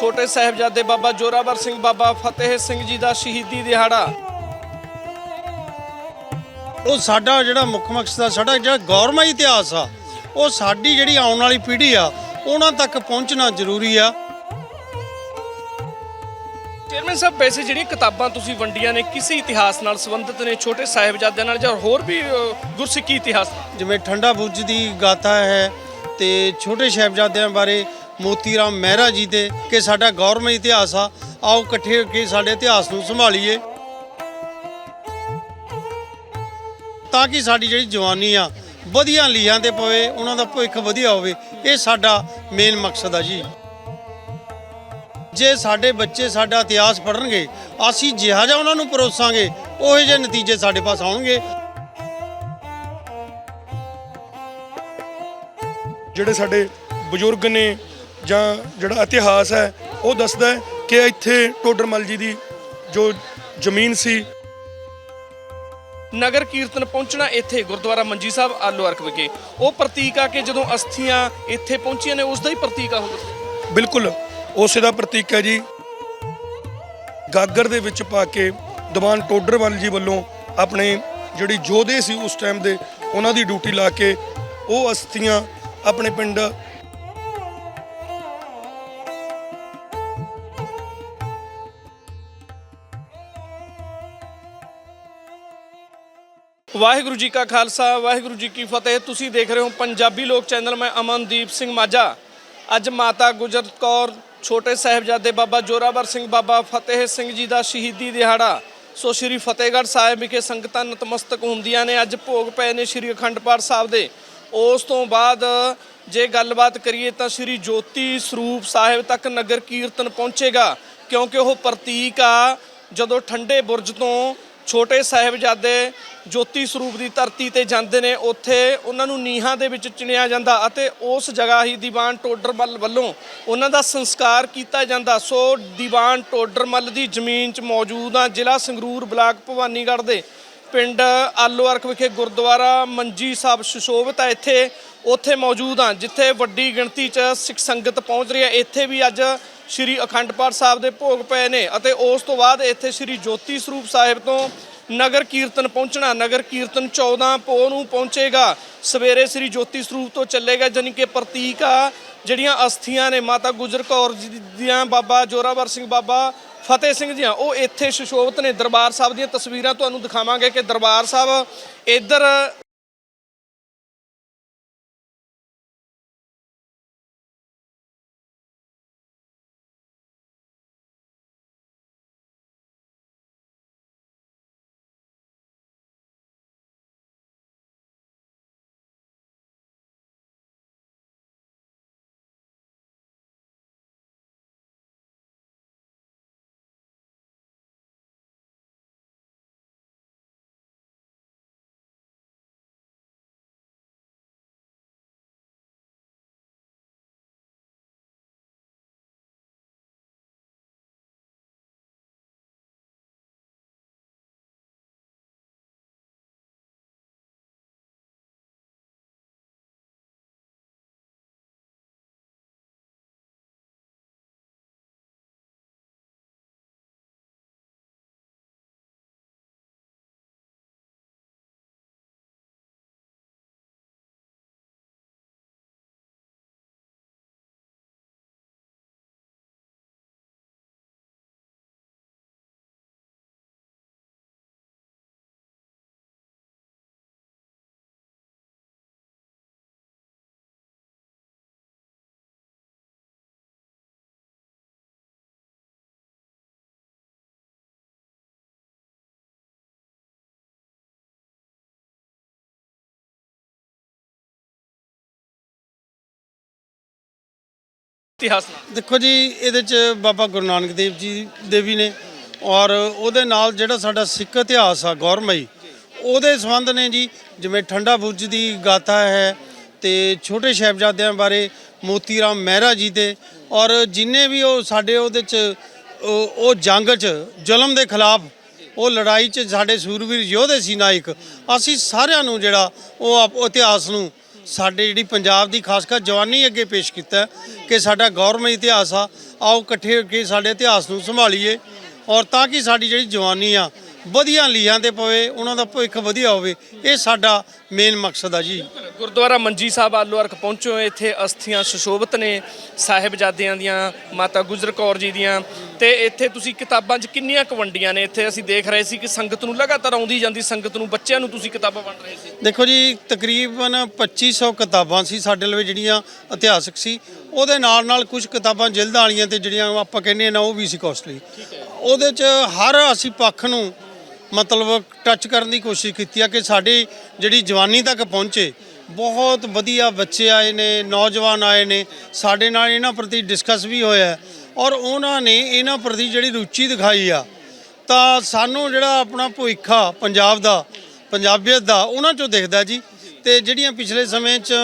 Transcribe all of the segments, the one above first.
ਛੋਟੇ ਸਾਹਿਬਜ਼ਾਦੇ ਬਾਬਾ ਜੋਰਾਵਰ ਸਿੰਘ ਬਾਬਾ ਫਤਿਹ ਸਿੰਘ ਜੀ ਦਾ ਸ਼ਹੀਦੀ ਦਿਹਾੜਾ। ਉਹ ਸਾਡਾ ਜਿਹੜਾ ਮੁੱਖ ਮਕਸਦ ਆ ਸਾਡਾ ਜਿਹੜਾ ਗੌਰਮਈ ਇਤਿਹਾਸ ਆ ਉਹ ਸਾਡੀ ਜਿਹੜੀ ਆਉਣ ਵਾਲੀ ਪੀੜ੍ਹੀ ਆ ਉਹਨਾਂ ਤੱਕ ਪਹੁੰਚਣਾ ਜ਼ਰੂਰੀ ਆ। ਚੇਅਰਮੈਨ ਸਾਹਿਬ ਵੈਸੇ ਜਿਹੜੀਆਂ ਕਿਤਾਬਾਂ ਤੁਸੀਂ ਵੰਡੀਆਂ ਨੇ ਕਿਸੇ ਇਤਿਹਾਸ ਨਾਲ ਸੰਬੰਧਿਤ ਨੇ ਛੋਟੇ ਸਾਹਿਬਜ਼ਾਦਿਆਂ ਨਾਲ ਜਾਂ ਹੋਰ ਵੀ ਅ, ਗੁਰਸਿੱਖੀ ਇਤਿਹਾਸ ਜਿਵੇਂ ਠੰਡਾ ਬੁਰਜ ਦੀ ਗਾਥਾ ਹੈ ਤੇ ਛੋਟੇ ਸਾਹਿਬਜ਼ਾਦਿਆਂ ਬਾਰੇ ਮੋਤੀ ਰਾਮ ਮਹਿਰਾ ਜੀ ਦੇ ਕਿ ਸਾਡਾ ਗੌਰਮਈ ਇਤਿਹਾਸ ਆ, ਆਓ ਇਕੱਠੇ ਹੋ ਕੇ ਸਾਡੇ ਇਤਿਹਾਸ ਨੂੰ ਸੰਭਾਲੀਏ। ਤਾਂ ਕਿ ਸਾਡੀ ਜਿਹੜੀ ਜਵਾਨੀ ਆ, ਵਧੀਆ ਲੀਹਾਂ ਤੇ ਪਵੇ, ਉਹਨਾਂ ਦਾ ਭਵਿੱਖ ਵਧੀਆ ਹੋਵੇ, ਇਹ ਸਾਡਾ ਮੇਨ ਮਕਸਦ ਆ ਜੀ। ਜੇ ਸਾਡੇ ਬੱਚੇ ਸਾਡਾ ਇਤਿਹਾਸ ਪੜ੍ਹਨਗੇ, ਅਸੀਂ ਜਿਹਾ ਜਿਹਾ ਉਹਨਾਂ ਨੂੰ ਪਰੋਸਾਂਗੇ, ਉਹੋ ਜਿਹੇ ਨਤੀਜੇ ਸਾਡੇ ਪਾਸ ਆਉਣਗੇ। ਜਿਹੜੇ ਸਾਡੇ ਬਜ਼ੁਰਗ ਨੇ ਜਾਂ ਜਿਹੜਾ ਇਤਿਹਾਸ ਹੈ ਉਹ ਦੱਸਦਾ ਹੈ ਕਿ ਇੱਥੇ ਟੋਡਰਮਲ ਜੀ ਦੀ ਜੋ ਜ਼ਮੀਨ ਸੀ। ਨਗਰ ਕੀਰਤਨ ਪਹੁੰਚਣਾ ਇੱਥੇ ਗੁਰਦੁਆਰਾ ਮੰਜੀ ਸਾਹਿਬ ਆਲੋ ਅਰਕ ਵਿਖੇ। ਉਹ ਪ੍ਰਤੀਕ ਆ ਕਿ ਜਦੋਂ ਅਸਥੀਆਂ ਇੱਥੇ ਪਹੁੰਚੀਆਂ ਨੇ ਉਸ ਦਾ ਹੀ ਪ੍ਰਤੀਕ ਆ ਉਹ ਬਿਲਕੁਲ ਉਸੇ ਦਾ ਪ੍ਰਤੀਕ ਹੈ ਜੀ। ਗਾਗਰ ਦੇ ਵਿੱਚ ਪਾ ਕੇ ਦੀਵਾਨ ਟੋਡਰਮਲ ਜੀ ਵੱਲੋਂ ਆਪਣੇ ਜਿਹੜੀ ਯੋਧੇ ਸੀ ਉਸ ਟਾਈਮ ਦੇ ਉਹਨਾਂ ਦੀ ਡਿਊਟੀ ਲਾ ਕੇ ਉਹ ਅਸਥੀਆਂ ਆਪਣੇ ਪਿੰਡ ਵਾਹਿਗੁਰੂ ਜੀ ਕਾ ਖਾਲਸਾ, ਵਾਹਿਗੁਰੂ ਜੀ ਕੀ ਫਤਿਹ। ਤੁਸੀਂ ਦੇਖ ਰਹੇ ਹੋ ਪੰਜਾਬੀ ਲੋਕ ਚੈਨਲ, ਮੈਂ ਅਮਨਦੀਪ ਸਿੰਘ ਮਾਝਾ। ਅੱਜ ਮਾਤਾ ਗੁਜਰ ਕੌਰ, ਛੋਟੇ ਸਾਹਿਬਜ਼ਾਦੇ ਬਾਬਾ ਜੋਰਾਵਰ ਸਿੰਘ, ਬਾਬਾ ਫਤਿਹ ਸਿੰਘ ਜੀ ਦਾ ਸ਼ਹੀਦੀ ਦਿਹਾੜਾ। ਸੋ ਸ੍ਰੀ ਫਤਿਹਗੜ੍ਹ ਸਾਹਿਬ ਵਿਖੇ ਸੰਗਤਾਂ ਨਤਮਸਤਕ ਹੁੰਦੀਆਂ ਨੇ। ਅੱਜ ਭੋਗ ਪਏ ਨੇ ਸ੍ਰੀ ਅਖੰਡ ਪਾਠ ਸਾਹਿਬ ਦੇ। ਉਸ ਤੋਂ ਬਾਅਦ ਜੇ ਗੱਲਬਾਤ ਕਰੀਏ ਤਾਂ ਸ੍ਰੀ ਜੋਤੀ ਸਰੂਪ ਸਾਹਿਬ ਤੱਕ ਨਗਰ ਕੀਰਤਨ ਪਹੁੰਚੇਗਾ। ਕਿਉਂਕਿ ਉਹ ਪ੍ਰਤੀਕ ਆ। ਜਦੋਂ ਠੰਡੇ ਬੁਰਜ ਤੋਂ ਛੋਟੇ ਸਾਹਿਬਜ਼ਾਦੇ ਜੋਤੀ ਸਰੂਪ ਦੀ ਧਰਤੀ ਤੇ ਜਾਂਦੇ ਨੇ, ਉੱਥੇ ਉਹਨਾਂ ਨੂੰ ਨੀਹਾਂ ਦੇ ਵਿੱਚ ਚਿਣਿਆ ਜਾਂਦਾ ਅਤੇ ਉਸ ਜਗ੍ਹਾ ਹੀ ਦੀਵਾਨ ਟੋਡਰਮਲ ਵੱਲੋਂ ਉਹਨਾਂ ਦਾ ਸੰਸਕਾਰ ਕੀਤਾ ਜਾਂਦਾ। ਸੋ ਦੀਵਾਨ ਟੋਡਰਮਲ ਦੀ ਜ਼ਮੀਨ 'ਚ ਮੌਜੂਦ ਆ ਜ਼ਿਲ੍ਹਾ ਸੰਗਰੂਰ ਬਲਾਕ ਭਵਾਨੀਗੜ੍ਹ ਦੇ ਪਿੰਡ ਆਲੋਅਰਖ ਵਿਖੇ ਗੁਰਦੁਆਰਾ ਮੰਜੀ ਸਾਹਿਬ ਸੁਸ਼ੋਭਿਤ ਹੈ ਇੱਥੇ, ਉੱਥੇ ਮੌਜੂਦ ਆ, ਜਿੱਥੇ ਵੱਡੀ ਗਿਣਤੀ 'ਚ ਸਿੱਖ ਸੰਗਤ ਪਹੁੰਚ ਰਹੀ ਹੈ ਇੱਥੇ ਵੀ ਅੱਜ ਸ੍ਰੀ ਅਖੰਡ ਪਾਠ ਸਾਹਿਬ ਦੇ ਭੋਗ ਪਏ ਨੇ ਅਤੇ ਉਸ ਤੋਂ ਬਾਅਦ ਇੱਥੇ ਸ੍ਰੀ ਜੋਤੀ ਸਰੂਪ ਸਾਹਿਬ ਤੋਂ ਨਗਰ ਕੀਰਤਨ ਪਹੁੰਚਣਾ, ਨਗਰ ਕੀਰਤਨ 14 ਪੋ ਨੂੰ ਪਹੁੰਚੇਗਾ। ਸਵੇਰੇ ਸ੍ਰੀ ਜੋਤੀ ਸਰੂਪ ਤੋਂ ਚੱਲੇਗਾ, ਜਾਣੀ ਕਿ ਪ੍ਰਤੀਕ ਆ, ਜਿਹੜੀਆਂ ਅਸਥੀਆਂ ਨੇ, ਮਾਤਾ ਗੁਜਰ ਕੌਰ ਜੀ ਦੀਆਂ, ਬਾਬਾ ਜੋਰਾਵਰ ਸਿੰਘ, ਬਾਬਾ ਫਤਿਹ ਸਿੰਘ ਦੀਆਂ। ਉਹ ਇੱਥੇ ਸੁਸ਼ੋਭਿਤ ਨੇ। ਦਰਬਾਰ ਸਾਹਿਬ ਦੀਆਂ ਤਸਵੀਰਾਂ ਤੁਹਾਨੂੰ ਦਿਖਾਵਾਂਗੇ ਕਿ ਦਰਬਾਰ ਸਾਹਿਬ ਇੱਧਰ ਇਤਿਹਾਸ ਨਾਲ। ਦੇਖੋ ਜੀ, ਇਹਦੇ ਚ ਬਾਬਾ ਗੁਰੂ ਨਾਨਕ ਦੇਵ ਜੀ ਦੇਵੀ ਨੇ ਔਰ ਉਹਦੇ ਨਾਲ ਜਿਹੜਾ ਸਾਡਾ ਸਿੱਖ ਇਤਿਹਾਸ ਆ ਗੌਰਮਈ ਉਹਦੇ ਸੰਬੰਧ ਨੇ ਜੀ, ਜਿਵੇਂ ਠੰਡਾ ਬੁਰਜ ਦੀ ਗਾਥਾ ਹੈ ਤੇ ਛੋਟੇ ਸਾਹਿਬਜ਼ਾਦਿਆਂ ਬਾਰੇ ਮੋਤੀ ਰਾਮ ਮਹਿਰਾ ਜੀ ਦੇ ਔਰ ਜਿੰਨੇ ਵੀ ਉਹ ਸਾਡੇ ਉਹਦੇ ਚ, ਉਹ ਉਹ ਜੰਗ 'ਚ ਜ਼ੁਲਮ ਦੇ ਖਿਲਾਫ ਉਹ ਲੜਾਈ 'ਚ ਸਾਡੇ ਸੂਰਵੀਰ ਯੋਧੇ ਸੀ ਨਾਇਕ, ਅਸੀਂ ਸਾਰਿਆਂ ਨੂੰ ਜਿਹੜਾ ਉਹ ਆਪ- ਉਹ ਇਤਿਹਾਸ ਨੂੰ ਸਾਡੇ ਜਿਹੜੀ ਪੰਜਾਬ ਦੀ ਖਾਸ ਕਰ ਜਵਾਨੀ ਅੱਗੇ ਪੇਸ਼ ਕੀਤਾ ਕਿ ਸਾਡਾ ਗੌਰਵਮਈ ਇਤਿਹਾਸ ਆ, ਆਓ ਇਕੱਠੇ ਹੋ ਕੇ ਸਾਡੇ ਇਤਿਹਾਸ ਨੂੰ ਸੰਭਾਲੀਏ ਔਰ ਤਾਂ ਕਿ ਸਾਡੀ ਜਿਹੜੀ ਜਵਾਨੀ ਆ, ਵਧੀਆ ਲੀਹਾਂ ਤੇ ਪਵੇ, ਉਹਨਾਂ ਦਾ ਭਵਿੱਖ ਵਧੀਆ ਹੋਵੇ, ਇਹ ਸਾਡਾ ਮੇਨ ਮਕਸਦ ਆ ਜੀ। ਗੁਰਦੁਆਰਾ ਮੰਜੀ ਸਾਹਿਬ ਆਲੂ ਅਰਕ ਪਹੁੰਚੇ ਇੱਥੇ ਅਸਥੀਆਂ ਸੁਸ਼ੋਭਿਤ ਨੇ ਸਾਹਿਬਜ਼ਾਦਿਆਂ ਦੀਆਂ ਮਾਤਾ ਗੁਜਰ ਕੌਰ ਜੀ ਦੀਆਂ। ਤੇ ਇੱਥੇ ਤੁਸੀਂ ਕਿਤਾਬਾਂ 'ਚ ਕਿੰਨੀਆਂ ਕੁ ਵੰਡੀਆਂ ਨੇ? ਇੱਥੇ ਅਸੀਂ ਦੇਖ ਰਹੇ ਸੀ ਕਿ ਸੰਗਤ ਨੂੰ ਲਗਾਤਾਰ ਆਉਂਦੀ ਜਾਂਦੀ ਸੰਗਤ ਨੂੰ ਬੱਚਿਆਂ ਨੂੰ ਤੁਸੀਂ ਕਿਤਾਬਾਂ ਵੰਡ ਰਹੇ ਸੀ। ਦੇਖੋ ਜੀ ਤਕਰੀਬਨ 2500 ਕਿਤਾਬਾਂ ਸੀ ਸਾਡੇ ਲਵੇ ਜਿਹੜੀਆਂ ਇਤਿਹਾਸਕ ਸੀ। ਉਹਦੇ ਨਾਲ ਨਾਲ ਕੁਝ ਕਿਤਾਬਾਂ ਜਿਲਦਾਂ ਵਾਲੀਆਂ ਤੇ ਜਿਹੜੀਆਂ ਆਪਾਂ ਕਹਿੰਦੇ ਨਾ ਉਹ ਵੀ ਸੀ ਕੋਸਟਲੀ ਉਹਦੇ ਚ ਹਰ ਅਸੀਂ ਪੱਖ ਨੂੰ ਮਤਲਬ ਟੱਚ ਕਰਨ ਦੀ ਕੋਸ਼ਿਸ਼ ਕੀਤੀ ਆ ਕਿ ਸਾਡੀ ਜਿਹੜੀ ਜਵਾਨੀ ਤੱਕ ਪਹੁੰਚੇ। ਬਹੁਤ ਵਧੀਆ ਬੱਚੇ ਆਏ ਨੇ, ਨੌਜਵਾਨ ਆਏ ਨੇ। ਸਾਡੇ ਨਾਲ ਇਹਨਾਂ ਪ੍ਰਤੀ ਡਿਸਕਸ ਵੀ ਹੋਇਆ ਔਰ ਉਹਨਾਂ ਨੇ ਇਹਨਾਂ ਪ੍ਰਤੀ ਜਿਹੜੀ ਰੁਚੀ ਦਿਖਾਈ ਆ, ਤਾਂ ਸਾਨੂੰ ਜਿਹੜਾ ਆਪਣਾ ਭਵਿੱਖ ਪੰਜਾਬ ਦਾ, ਪੰਜਾਬੀਅਤ ਦਾ, ਉਹਨਾਂ ਚੋਂ ਦਿਖਦਾ ਜੀ। ਤੇ ਜਿਹੜੀਆਂ ਪਿਛਲੇ ਸਮੇਂ 'ਚ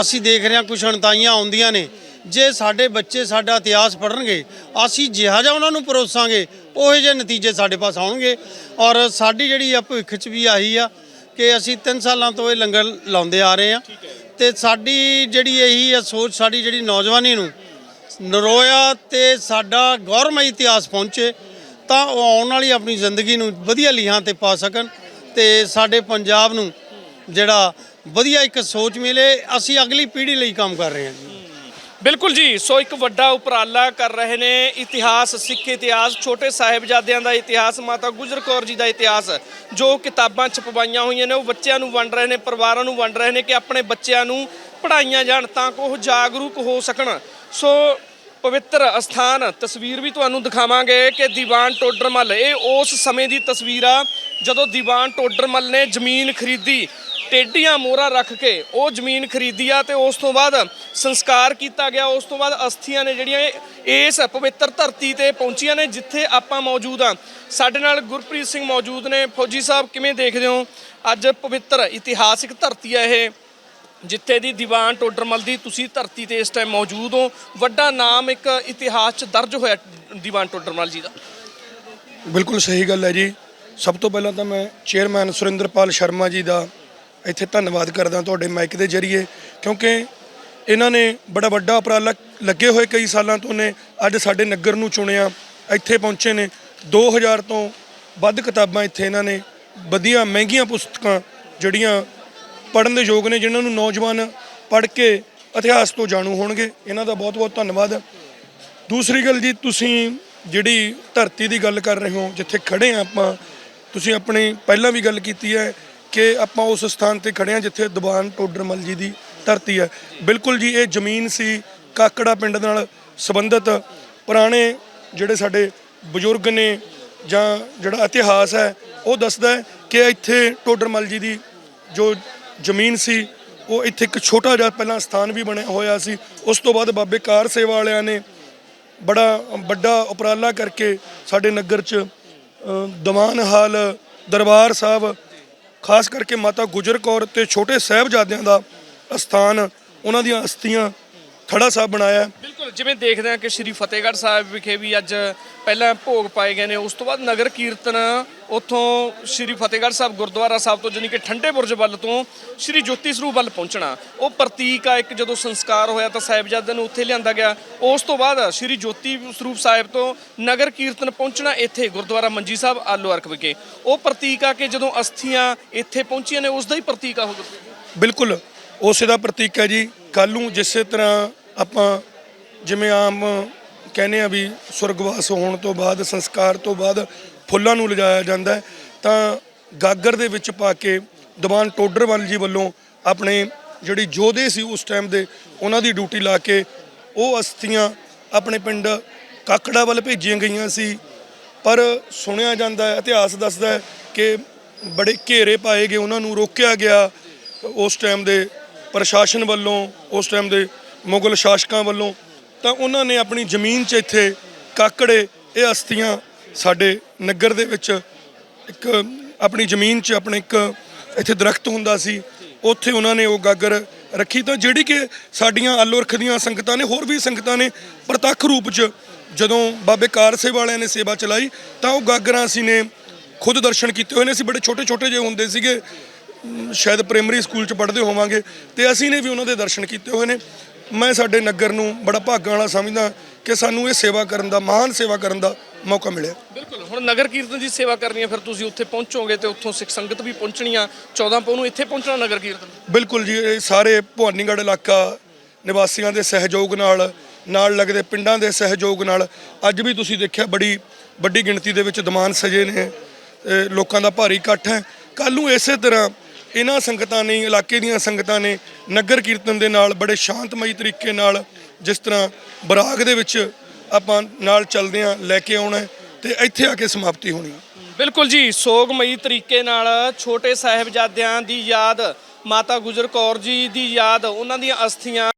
ਅਸੀਂ ਦੇਖ ਰਹੇ ਹਾਂ ਕੁਝ ਅਣਤਾਈਆਂ ਆਉਂਦੀਆਂ ਨੇ, ਜੇ ਸਾਡੇ ਬੱਚੇ ਸਾਡਾ ਇਤਿਹਾਸ ਪੜ੍ਹਨਗੇ, ਅਸੀਂ ਜਿਹਾ ਜਿਹਾ ਉਹਨਾਂ ਨੂੰ ਪਰੋਸਾਂਗੇ ਉਹੋ ਜਿਹੇ ਨਤੀਜੇ ਸਾਡੇ ਪਾਸ ਆਉਣਗੇ। ਔਰ ਸਾਡੀ ਜਿਹੜੀ ਆ ਭਵਿੱਖ 'ਚ ਵੀ ਆਹੀ ਆ ਕਿ ਅਸੀਂ 3 ਸਾਲਾਂ ਤੋਂ ਇਹ ਲੰਗਰ ਲਾਉਂਦੇ ਆ ਰਹੇ ਆ। ਤੇ ਸਾਡੀ ਜਿਹੜੀ ਇਹੀ ਆ ਸੋਚ, ਸਾਡੀ ਜਿਹੜੀ ਨੌਜਵਾਨੀ ਨੂੰ ਨਰੋਇਆ ਤੇ ਸਾਡਾ ਗੌਰਵਮਈ ਇਤਿਹਾਸ ਪਹੁੰਚੇ, ਤਾਂ ਉਹ ਆਉਣ ਵਾਲੀ ਆਪਣੀ ਜ਼ਿੰਦਗੀ ਨੂੰ ਵਧੀਆ ਲੀਹਾਂ ਤੇ ਪਾ ਸਕਣ ਤੇ ਸਾਡੇ ਪੰਜਾਬ ਨੂੰ ਜਿਹੜਾ ਵਧੀਆ ਇੱਕ ਸੋਚ ਮਿਲੇ, ਅਸੀਂ ਅਗਲੀ ਪੀੜ੍ਹੀ ਲਈ ਕੰਮ ਕਰ ਰਹੇ ਹਾਂ ਬਿਲਕੁਲ ਜੀ, ਸੋ ਇੱਕ ਵੱਡਾ ਉਪਰਾਲਾ ਕਰ ਰਹੇ ਨੇ ਇਤਿਹਾਸ, ਸਿੱਖ ਇਤਿਹਾਸ, ਛੋਟੇ ਸਾਹਿਬਜ਼ਾਦਿਆਂ ਦਾ ਇਤਿਹਾਸ, ਮਾਤਾ ਗੁਜਰ ਕੌਰ ਜੀ ਦਾ ਇਤਿਹਾਸ, ਜੋ ਕਿਤਾਬਾਂ ਛਪਵਾਈਆਂ ਹੋਈਆਂ ਨੇ, ਉਹ ਬੱਚਿਆਂ ਨੂੰ ਵੰਡ ਰਹੇ ਨੇ, ਪਰਿਵਾਰਾਂ ਨੂੰ ਵੰਡ ਰਹੇ ਨੇ ਕਿ ਆਪਣੇ ਬੱਚਿਆਂ ਨੂੰ ਪੜ੍ਹਾਈਆਂ ਜਾਣ ਤਾਂ ਕਿ ਉਹ ਜਾਗਰੂਕ ਹੋ ਸਕਣ। ਸੋ ਪਵਿੱਤਰ ਅਸਥਾਨ ਤਸਵੀਰ ਵੀ ਤੁਹਾਨੂੰ ਦਿਖਾਵਾਂਗੇ ਕਿ ਦੀਵਾਨ ਟੋਡਰਮਲ ਇਹ ਉਸ ਸਮੇਂ ਦੀ ਤਸਵੀਰ ਆ ਜਦੋਂ ਦੀਵਾਨ ਟੋਡਰਮਲ ਨੇ ਜ਼ਮੀਨ ਖਰੀਦੀ ਟੇਡੀਆਂ ਮੋਹਰਾਂ ਰੱਖ ਕੇ ਉਹ ਜ਼ਮੀਨ ਖਰੀਦੀ ਆ ਤੇ ਉਸ ਤੋਂ ਬਾਅਦ ਸੰਸਕਾਰ ਕੀਤਾ ਗਿਆ, ਉਸ ਤੋਂ ਬਾਅਦ ਅਸਥੀਆਂ ਨੇ ਜਿਹੜੀਆਂ ਇਸ ਪਵਿੱਤਰ ਧਰਤੀ ਤੇ ਪਹੁੰਚੀਆਂ ਨੇ ਜਿੱਥੇ ਆਪਾਂ ਮੌਜੂਦ ਆ। ਸਾਡੇ ਨਾਲ ਗੁਰਪ੍ਰੀਤ ਸਿੰਘ ਮੌਜੂਦ ਨੇ। ਫੌਜੀ ਸਾਹਿਬ, ਕਿਵੇਂ ਦੇਖਦੇ ਹੋ? ਅੱਜ ਪਵਿੱਤਰ ਇਤਿਹਾਸਿਕ ਧਰਤੀ ਆ ਇਹ। ਜਿੱਥੇ ਦੀ ਦੀਵਾਨ ਟੋਡਰਮਲ ਦੀ ਤੁਸੀਂ ਧਰਤੀ ਤੇ ਇਸ ਟਾਈਮ ਮੌਜੂਦ ਹੋ, ਵੱਡਾ ਨਾਮ ਇੱਕ ਇਤਿਹਾਸ 'ਚ ਦਰਜ ਹੋਇਆ ਦੀਵਾਨ ਟੋਡਰਮਲ ਜੀ ਦਾ। ਬਿਲਕੁਲ ਸਹੀ ਗੱਲ ਹੈ ਜੀ। ਸਭ ਤੋਂ ਪਹਿਲਾਂ ਤਾਂ ਮੈਂ ਚੇਅਰਮੈਨ ਸੁਰਿੰਦਰਪਾਲ ਸ਼ਰਮਾ ਜੀ ਦਾ ਇੱਥੇ ਧੰਨਵਾਦ ਕਰਦਾ ਤੁਹਾਡੇ ਮਾਈਕ ਦੇ ਜ਼ਰੀਏ, ਕਿਉਂਕਿ ਇਹਨਾਂ ਨੇ ਬੜਾ ਵੱਡਾ ਉਪਰਾਲਾ ਲੱਗੇ ਹੋਏ ਕਈ ਸਾਲਾਂ ਤੋਂ ਨੇ, ਅੱਜ ਸਾਡੇ ਨਗਰ ਨੂੰ ਚੁਣਿਆ, ਇੱਥੇ ਪਹੁੰਚੇ ਨੇ। 2000 ਤੋਂ ਵੱਧ ਕਿਤਾਬਾਂ ਇੱਥੇ ਇਹਨਾਂ ਨੇ, ਵਧੀਆ ਮਹਿੰਗੀਆਂ ਪੁਸਤਕਾਂ ਜਿਹੜੀਆਂ ਪੜ੍ਹਨ ਦੇ ਯੋਗ ਨੇ, ਜਿਨ੍ਹਾਂ ਨੂੰ ਨੌਜਵਾਨ ਪੜ੍ਹ ਕੇ ਇਤਿਹਾਸ ਤੋਂ ਜਾਣੂ ਹੋਣਗੇ। ਇਹਨਾਂ ਦਾ ਬਹੁਤ-ਬਹੁਤ ਧੰਨਵਾਦ। ਦੂਸਰੀ ਗੱਲ ਜੀ, ਤੁਸੀਂ ਜਿਹੜੀ ਧਰਤੀ ਦੀ ਗੱਲ ਕਰ ਰਹੇ ਹੋ, ਜਿੱਥੇ ਖੜੇ ਆ ਆਪਾਂ, ਤੁਸੀਂ ਆਪਣੀ ਪਹਿਲਾਂ ਵੀ ਗੱਲ ਕੀਤੀ ਹੈ ਕਿ ਆਪਾਂ ਉਸ ਸਥਾਨ ਤੇ ਖੜੇ ਆ ਜਿੱਥੇ ਦੀਵਾਨ ਟੋਡਰਮਲ ਜੀ ਦੀ ਧਰਤੀ ਹੈ। ਬਿਲਕੁਲ ਜੀ, ਇਹ ਜ਼ਮੀਨ ਸੀ ਕਾਕੜਾ ਪਿੰਡ ਨਾਲ ਸੰਬੰਧਿਤ। ਪੁਰਾਣੇ ਜਿਹੜੇ ਸਾਡੇ ਬਜ਼ੁਰਗ ਨੇ ਜਾਂ ਜਿਹੜਾ ਇਤਿਹਾਸ ਹੈ, ਉਹ ਦੱਸਦਾ ਹੈ ਕਿ ਇੱਥੇ ਟੋਡਰਮਲ ਜੀ ਦੀ ਜੋ ਜ਼ਮੀਨ ਸੀ ਉਹ ਇੱਥੇ ਇੱਕ ਛੋਟਾ ਜਿਹਾ ਪਹਿਲਾਂ ਸਥਾਨ ਵੀ ਬਣਿਆ ਹੋਇਆ ਸੀ। ਉਸ ਤੋਂ ਬਾਅਦ ਬਾਬੇ ਕਾਰ ਸੇਵਾ ਵਾਲਿਆਂ ਨੇ ਬੜਾ ਵੱਡਾ ਉਪਰਾਲਾ ਕਰਕੇ ਸਾਡੇ ਨਗਰ 'ਚ ਅ, ਦੀਵਾਨ ਹਾਲ ਦਰਬਾਰ ਸਾਹਿਬ ਖਾਸ ਕਰਕੇ ਮਾਤਾ ਗੁਜਰ ਕੌਰ ਤੇ ਛੋਟੇ ਸਾਹਿਬਜ਼ਾਦਿਆਂ ਦਾ ਅਸਥਾਨ ਉਹਨਾਂ ਦੀਆਂ ਅਸਥੀਆਂ ਥੜਾ ਸਾਹਿਬ ਬਣਾਇਆ। ਬਿਲਕੁਲ ਜਿਵੇਂ ਦੇਖਦੇ ਹਾਂ ਕਿ ਸ਼੍ਰੀ ਫਤਿਹਗੜ੍ਹ ਸਾਹਿਬ ਵਿਖੇ ਵੀ ਅੱਜ ਪਹਿਲਾਂ ਭੋਗ ਪਾਏ ਗਏ ਨੇ ਉਸ ਤੋਂ ਬਾਅਦ ਨਗਰ ਕੀਰਤਨ ਉੱਥੋਂ ਸ਼੍ਰੀ ਫਤਿਹਗੜ੍ਹ ਸਾਹਿਬ ਗੁਰਦੁਆਰਾ ਸਾਹਿਬ ਤੋਂ ਜਾਣੀ ਕਿ ਠੰਡੇ ਬੁਰਜ ਵੱਲ ਤੋਂ ਸ਼੍ਰੀ ਜੋਤੀ ਸਰੂਪ ਵੱਲ ਪਹੁੰਚਣਾ। ਉਹ ਪ੍ਰਤੀਕ ਆ ਇੱਕ ਜਦੋਂ ਸੰਸਕਾਰ ਹੋਇਆ ਤਾਂ ਸਾਹਿਬਜ਼ਾਦਿਆਂ ਨੂੰ ਉੱਥੇ ਲਿਆਂਦਾ ਗਿਆ। ਉਸ ਤੋਂ ਬਾਅਦ ਸ਼੍ਰੀ ਜੋਤੀ ਸਰੂਪ ਸਾਹਿਬ ਤੋਂ ਨਗਰ ਕੀਰਤਨ ਪਹੁੰਚਣਾ ਇੱਥੇ ਗੁਰਦੁਆਰਾ ਮੰਜੀ ਸਾਹਿਬ ਆਲੋ ਅਰਕ ਵਿਖੇ। ਉਹ ਪ੍ਰਤੀਕ ਆ ਕਿ ਜਦੋਂ ਅਸਥੀਆਂ ਇੱਥੇ ਪਹੁੰਚੀਆਂ ਨੇ ਉਸ ਦਾ ਹੀ ਪ੍ਰਤੀਕ ਆ ਉਹ। ਬਿਲਕੁਲ। ਉਸੇ ਦਾ ਪ੍ਰਤੀਕ ਹੈ ਜੀ, ਕੱਲ੍ਹ ਨੂੰ ਜਿਸੇ ਤਰ੍ਹਾਂ ਆਪਾਂ ਜਿਵੇਂ ਆਮ ਕਹਿੰਦੇ ਆ ਵੀ ਸੁਰਗਵਾਸ ਹੋਣ ਤੋਂ ਬਾਅਦ, ਸੰਸਕਾਰ ਤੋਂ ਬਾਅਦ ਫੁੱਲਾਂ ਨੂੰ ਲਿਜਾਇਆ ਜਾਂਦਾ ਤਾਂ ਗਾਗਰ ਦੇ ਵਿੱਚ ਪਾ ਕੇ ਦੀਵਾਨ ਟੋਡਰਵਾਲ ਜੀ ਵੱਲੋਂ ਆਪਣੇ ਜਿਹੜੀ ਯੋਧੇ ਸੀ ਉਸ ਟਾਈਮ ਦੇ, ਉਹਨਾਂ ਦੀ ਡਿਊਟੀ ਲਾ ਕੇ ਉਹ ਅਸਥੀਆਂ ਆਪਣੇ ਪਿੰਡ ਕਾਕੜਾ ਵੱਲ ਭੇਜੀਆਂ ਗਈਆਂ ਸੀ। ਪਰ ਸੁਣਿਆ ਜਾਂਦਾ ਹੈ, ਇਤਿਹਾਸ ਦੱਸਦਾ ਹੈ ਕਿ ਬੜੇ ਘੇਰੇ ਪਾਏ ਗਏ, ਉਹਨਾਂ ਨੂੰ ਰੋਕਿਆ ਗਿਆ ਉਸ ਟਾਈਮ ਦੇ ਪ੍ਰਸ਼ਾਸਨ ਵੱਲੋਂ, ਉਸ ਟਾਈਮ ਦੇ ਮੁਗਲ ਸ਼ਾਸਕਾਂ ਵੱਲੋਂ, ਤਾਂ ਉਹਨਾਂ ਨੇ ਆਪਣੀ ਜ਼ਮੀਨ 'ਚ ਇੱਥੇ ਕਾਕੜੇ, ਇਹ ਅਸਥੀਆਂ ਸਾਡੇ ਨਗਰ ਦੇ ਵਿੱਚ ਇੱਕ ਆਪਣੀ ਜ਼ਮੀਨ 'ਚ ਆਪਣੇ ਇੱਕ ਇੱਥੇ ਦਰਖਤ ਹੁੰਦਾ ਸੀ, ਉੱਥੇ ਉਹਨਾਂ ਨੇ ਉਹ ਗਾਗਰ ਰੱਖੀ। ਤਾਂ ਜਿਹੜੀ ਕਿ ਸਾਡੀਆਂ ਆਲੋਰਖ ਦੀਆਂ ਸੰਗਤਾਂ ਨੇ, ਹੋਰ ਵੀ ਸੰਗਤਾਂ ਨੇ ਪ੍ਰਤੱਖ ਰੂਪ 'ਚ ਜਦੋਂ ਬਾਬੇ ਕਾਰ ਕਾਰਸੇ ਵਾਲਿਆਂ ਨੇ ਸੇਵਾ ਚਲਾਈ, ਤਾਂ ਉਹ ਗਾਗਰਾਂ ਅਸੀਂ ਨੇ ਖੁਦ ਦਰਸ਼ਨ ਕੀਤੇ ਹੋਏ ਨੇ। ਅਸੀਂ ਬੜੇ ਛੋਟੇ ਛੋਟੇ ਜਿਹੇ ਹੁੰਦੇ ਸੀਗੇ। ਸ਼ਾਇਦ ਪ੍ਰਾਇਮਰੀ ਸਕੂਲ ਚ ਪੜ੍ਹਦੇ ਹੋਵਾਂਗੇ ਤੇ ਅਸੀਂ ਨੇ ਵੀ ਉਹਨਾਂ ਦੇ ਦਰਸ਼ਨ ਕੀਤੇ ਹੋਏ ਨੇ। ਮੈਂ ਸਾਡੇ ਨਗਰ ਨੂੰ ਬੜਾ ਭਾਗਾਂ ਵਾਲਾ ਸਮਝਦਾ ਕਿ ਸਾਨੂੰ ਇਹ ਸੇਵਾ ਕਰਨ ਦਾ ਮਹਾਨ ਸੇਵਾ ਕਰਨ ਦਾ ਮੌਕਾ ਮਿਲਿਆ। ਬਿਲਕੁਲ ਹੁਣ ਨਗਰ ਕੀਰਤਨ ਦੀ ਸੇਵਾ ਕਰਨੀ ਹੈ ਫਿਰ ਤੁਸੀਂ ਉੱਥੇ ਪਹੁੰਚੋਗੇ ਤੇ ਉੱਥੋਂ ਸਿੱਖ ਸੰਗਤ ਵੀ ਪਹੁੰਚਣੀਆਂ 14 ਪੌ ਨੂੰ ਇੱਥੇ ਪਹੁੰਚਣਾ ਨਗਰ ਕੀਰਤਨ? ਬਿਲਕੁਲ ਜੀ ਇਹ ਸਾਰੇ ਭਵਾਨੀਗੜ੍ਹ ਇਲਾਕਾ ਨਿਵਾਸੀਆਂ ਦੇ ਸਹਿਯੋਗ ਨਾਲ ਨਾਲ ਲੱਗਦੇ ਪਿੰਡਾਂ ਦੇ ਸਹਿਯੋਗ ਨਾਲ ਅੱਜ ਵੀ ਤੁਸੀਂ ਦੇਖਿਆ ਬੜੀ ਵੱਡੀ ਗਿਣਤੀ ਦੇ ਵਿੱਚ ਦੀਵਾਨ ਸਜੇ ਨੇ। ਲੋਕਾਂ ਦਾ ਭਾਰੀ ਇਕੱਠ ਹੈ। ਕੱਲ ਨੂੰ ਇਸੇ ਤਰ੍ਹਾਂ ਇਹਨਾਂ ਸੰਗਤਾਂ ਨੇ, ਇਲਾਕੇ ਦੀਆਂ ਸੰਗਤਾਂ ਨੇ ਨਗਰ ਕੀਰਤਨ ਦੇ ਨਾਲ ਬੜੇ ਸ਼ਾਂਤਮਈ ਤਰੀਕੇ ਨਾਲ ਜਿਸ ਤਰ੍ਹਾਂ ਬਰਾਗ ਦੇ ਵਿੱਚ ਆਪਾਂ ਨਾਲ ਚੱਲਦੇ ਹਾਂ, ਲੈ ਕੇ ਆਉਣਾ ਹੈ ਤੇ ਇੱਥੇ ਆ ਕੇ ਸਮਾਪਤੀ ਹੋਣੀ ਹੈ। ਬਿਲਕੁਲ ਜੀ, ਸੋਗਮਈ ਤਰੀਕੇ ਨਾਲ ਛੋਟੇ ਸਾਹਿਬਜ਼ਾਦਿਆਂ ਦੀ ਯਾਦ, ਮਾਤਾ ਗੁਜਰ ਕੌਰ ਜੀ ਦੀ ਯਾਦ, ਉਹਨਾਂ ਦੀਆਂ ਅਸਥੀਆਂ